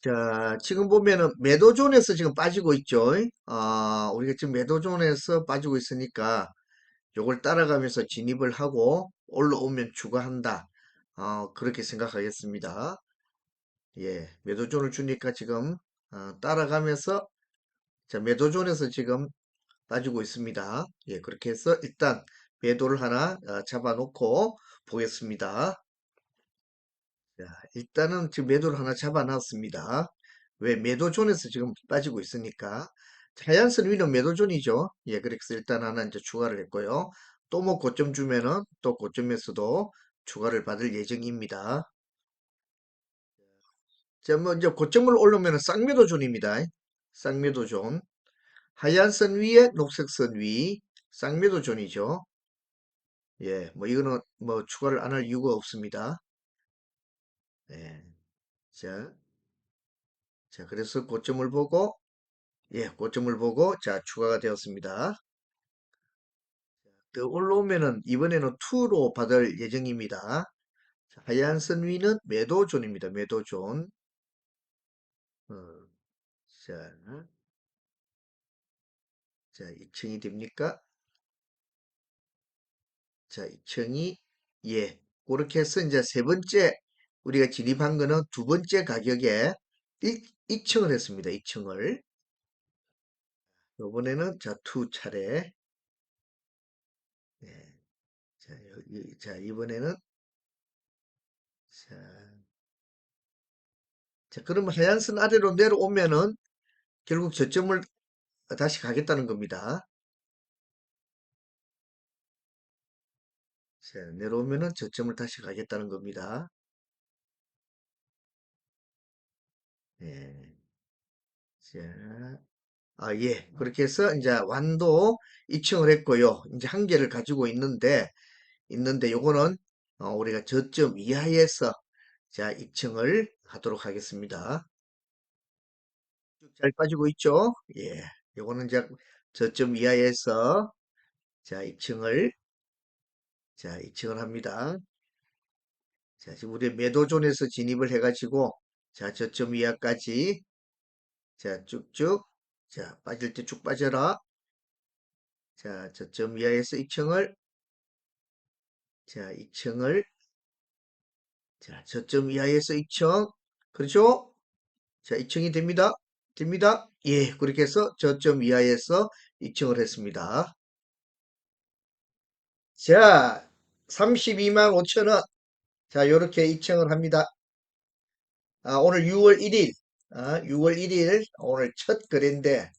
자, 지금 보면은 매도존에서 지금 빠지고 있죠. 아, 우리가 지금 매도존에서 빠지고 있으니까 요걸 따라가면서 진입을 하고 올라오면 추가한다. 어, 그렇게 생각하겠습니다. 예, 매도존을 주니까 지금 어, 따라가면서 자, 매도존에서 지금 빠지고 있습니다. 예, 그렇게 해서 일단 매도를 하나 어, 잡아놓고 보겠습니다. 자, 일단은 지금 매도를 하나 잡아놨습니다. 왜 매도존에서 지금 빠지고 있으니까 자연스러운 위는 매도존이죠. 예, 그래서 일단 하나 이제 추가를 했고요. 또 뭐 고점 주면은 또 고점에서도 추가를 받을 예정입니다. 자, 뭐 이제 고점을 올리면은 쌍매도존입니다. 쌍매도존. 하얀 선 위에 녹색 선 위, 쌍매도존이죠. 예, 뭐 이거는 뭐 추가를 안 할 이유가 없습니다. 예. 자, 자, 그래서 고점을 보고 예, 고점을 보고 자 추가가 되었습니다. 더 올라오면은 이번에는 2로 받을 예정입니다. 자, 하얀 선 위는 매도존입니다. 매도존. 어, 자, 자, 2층이 됩니까? 자, 2층이 예, 그렇게 해서 이제 세 번째 우리가 진입한 거는 두 번째 가격에 1, 층을 했습니다. 2층을. 이번에는 자, 2 차례. 예. 자, 여기, 자, 이번에는 자, 자, 그러면 하얀 선 아래로 내려오면은 결국 저점을 다시 가겠다는 겁니다. 자, 내려오면은 저점을 다시 가겠다는 겁니다. 예. 자, 아, 예. 그렇게 해서 이제 완도 2층을 했고요. 이제 한 개를 가지고 있는데, 있는데 요거는 어, 우리가 저점 이하에서 자, 2층을 하도록 하겠습니다. 쭉잘 빠지고 있죠? 예. 요거는 이제 저점 이하에서 자, 2층을 자, 2층을 합니다. 자, 지금 우리 매도존에서 진입을 해가지고 자, 저점 이하까지 자, 쭉쭉 자, 빠질 때 쭉 빠져라. 자, 저점 이하에서 2층을 자, 2층을 자, 저점 이하에서 2층 그렇죠? 자, 2층이 됩니다. 됩니다. 예, 그렇게 해서 저점 이하에서 2층을 했습니다. 자, 32만 5천 원. 자, 요렇게 2층을 합니다. 아, 오늘 6월 1일, 아, 6월 1일 오늘 첫 거래인데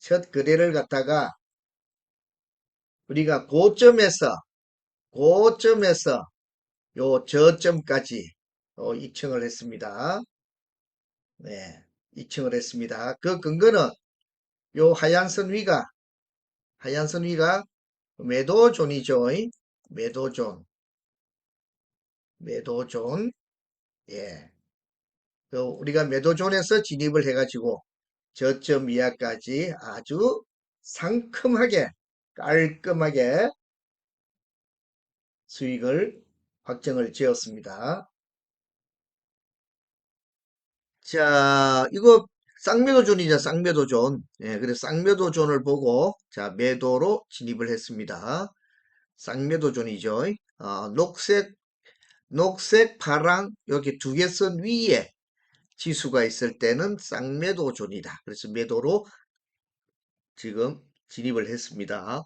첫 거래를 갖다가 우리가 고점에서 고점에서 요 저점까지 요 2층을 했습니다. 네, 2층을 했습니다. 그 근거는 요 하얀 선 위가 하얀 선 위가 매도존이죠. 매도존, 매도존. 예. 그 우리가 매도존에서 진입을 해가지고 저점 이하까지 아주 상큼하게 깔끔하게 수익을 확정을 지었습니다. 자, 이거 쌍매도존이죠, 쌍매도존. 예, 그래서 쌍매도존을 보고 자 매도로 진입을 했습니다. 쌍매도존이죠. 어, 녹색, 녹색, 파랑 이렇게 두개 선 위에 지수가 있을 때는 쌍매도존이다. 그래서 매도로 지금 진입을 했습니다.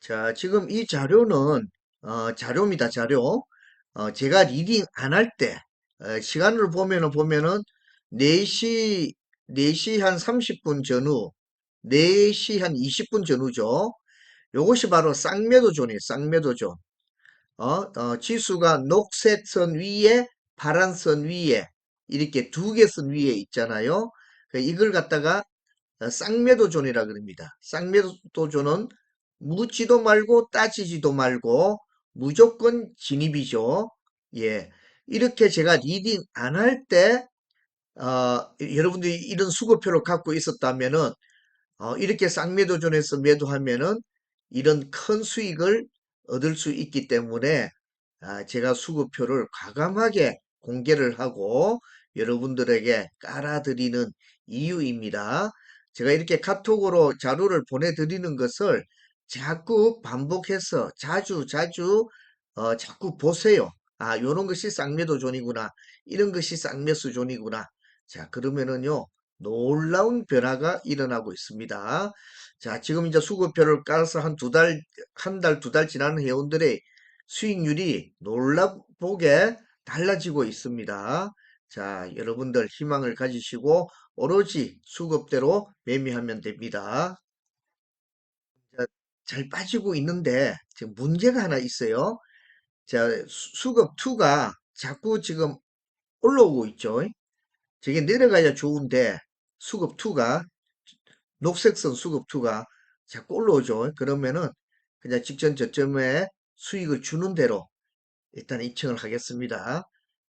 자, 지금 이 자료는 어, 자료입니다. 자료. 어, 제가 리딩 안 할 때, 어, 시간을 보면은 보면은 4시 4시 한 30분 전후, 4시 한 20분 전후죠. 요것이 바로 쌍매도존이에요. 쌍매도존. 어, 어, 지수가 녹색 선 위에 파란 선 위에 이렇게 두개선 위에 있잖아요. 그 이걸 갖다가 어, 쌍매도존이라 그럽니다. 쌍매도존은 묻지도 말고 따지지도 말고 무조건 진입이죠. 예. 이렇게 제가 리딩 안 할 때, 어, 여러분들이 이런 수급표를 갖고 있었다면은, 어, 이렇게 쌍매도존에서 매도하면은 이런 큰 수익을 얻을 수 있기 때문에, 아, 제가 수급표를 과감하게 공개를 하고 여러분들에게 깔아드리는 이유입니다. 제가 이렇게 카톡으로 자료를 보내드리는 것을 자꾸 반복해서 자주 자주 어, 자꾸 보세요. 아, 요런 것이 쌍매도존이구나. 이런 것이 쌍매수존이구나. 자, 그러면은요, 놀라운 변화가 일어나고 있습니다. 자, 지금 이제 수급표를 깔아서 한 두 달, 한 달, 두 달 지나는 회원들의 수익률이 놀랍게 달라지고 있습니다. 자, 여러분들 희망을 가지시고 오로지 수급대로 매매하면 됩니다. 자, 잘 빠지고 있는데 지금 문제가 하나 있어요. 자, 수- 수급 2가 자꾸 지금 올라오고 있죠. 저게 내려가야 좋은데 수급 2가 녹색선 수급 2가 자꾸 올라오죠. 그러면은 그냥 직전 저점에 수익을 주는 대로 일단 입증을 하겠습니다.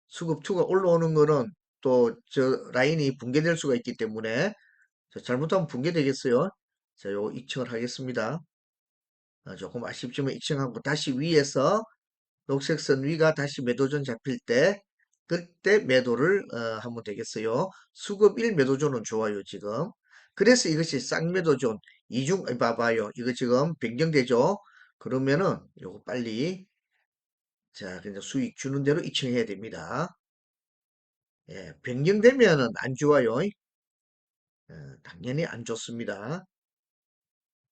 수급 2가 올라오는 거는 또 저 라인이 붕괴될 수가 있기 때문에 자, 잘못하면 붕괴되겠어요. 자, 요거 입증을 하겠습니다. 아, 조금 아쉽지만 입증하고 다시 위에서 녹색선 위가 다시 매도전 잡힐 때 그때 매도를 어, 하면 되겠어요. 수급 1 매도존은 좋아요 지금. 그래서 이것이 쌍매도존 이중 아니, 봐봐요. 이거 지금 변경되죠. 그러면은 요거 빨리 자 그냥 수익 주는 대로 입증해야 됩니다. 예, 변경되면은 안 좋아요. 어, 당연히 안 좋습니다.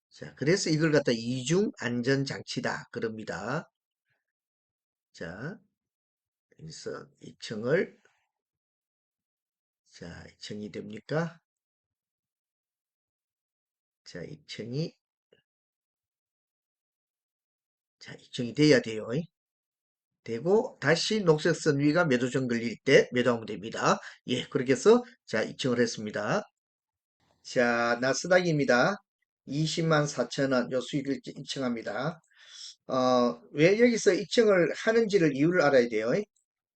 자, 그래서 이걸 갖다 이중 안전 장치다. 그럽니다. 자, 그래서 2층을, 자, 2층이 됩니까? 자, 2층이, 자, 2층이 돼야 돼요. 되고, 다시 녹색선 위가 매도점 걸릴 때 매도하면 됩니다. 예, 그렇게 해서, 자, 2층을 했습니다. 자, 나스닥입니다. 20만 4천원, 요 수익을 입증합니다. 어, 왜 여기서 입증을 하는지를 이유를 알아야 돼요.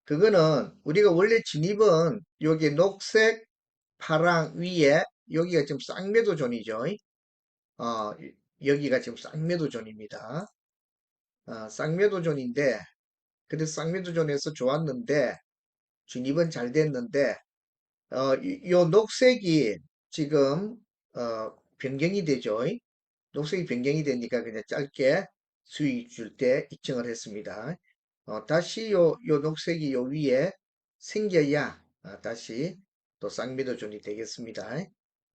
그거는 우리가 원래 진입은 여기 녹색, 파랑 위에 여기가 지금 쌍매도 존이죠. 어, 여기가 지금 쌍매도 존입니다. 어, 쌍매도 존인데 그래서 쌍매도 존에서 좋았는데 진입은 잘 됐는데 어, 이- 요 녹색이 지금 어, 변경이 되죠. 녹색이 변경이 되니까 그냥 짧게 수익 줄 때 입증을 했습니다. 어, 다시 요, 요 녹색이 요 위에 생겨야 아, 다시 또 쌍미도존이 되겠습니다.